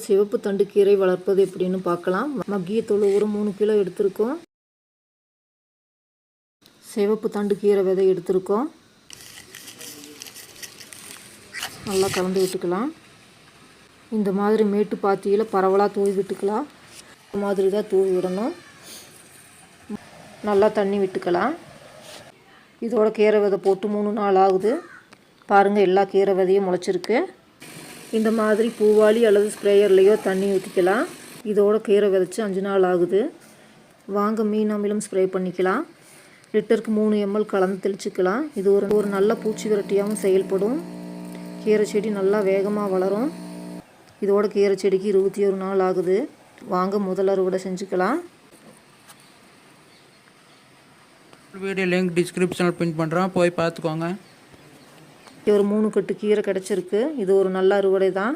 சிவப்பு தண்டு கீரை வளர்ப்பது எப்படின்னு பார்க்கலாம். மக்கிய தொழு ஒரு மூணு கிலோ எடுத்திருக்கோம். சிவப்பு தண்டு கீரை விதை எடுத்திருக்கோம். நல்லா கலந்து விட்டுக்கலாம். இந்த மாதிரி மேட்டு பாத்தியில் பரவலாக தூவி விட்டுக்கலாம். இந்த மாதிரி தான் தூவி விடணும். நல்லா தண்ணி விட்டுக்கலாம். இதோட கீரை விதை போட்டு மூணு நாள் ஆகுது. பாருங்கள் எல்லா கீரை விதையும் முளைச்சிருக்கு. இந்த மாதிரி பூவாளி அல்லது ஸ்ப்ரேயர்லேயோ தண்ணி ஊற்றிக்கலாம் இதோட கீரை விதைச்சி அஞ்சு நாள் ஆகுது. வாங்க மீன் அமிலம் ஸ்ப்ரே பண்ணிக்கலாம். லிட்டருக்கு மூணு எம்எல் கலந்து தெளிச்சுக்கலாம். இது ஒரு ஒரு நல்ல பூச்சி விரட்டியாகவும் செயல்படும். கீரை செடி நல்லா வேகமாக வளரும். இதோட கீரை செடிக்கு இருபத்தி ஒரு நாள் ஆகுது. வாங்க முதல் அறுவடை செஞ்சுக்கலாம். வீடியோ லிங்க் டிஸ்கிரிப்ஷனில் பின் பண்ணுறோம் போய் பார்த்துக்கோங்க. ஒரு மூணு கட்டு கீரை கிடச்சிருக்கு. இது ஒரு நல்ல அறுவடை தான்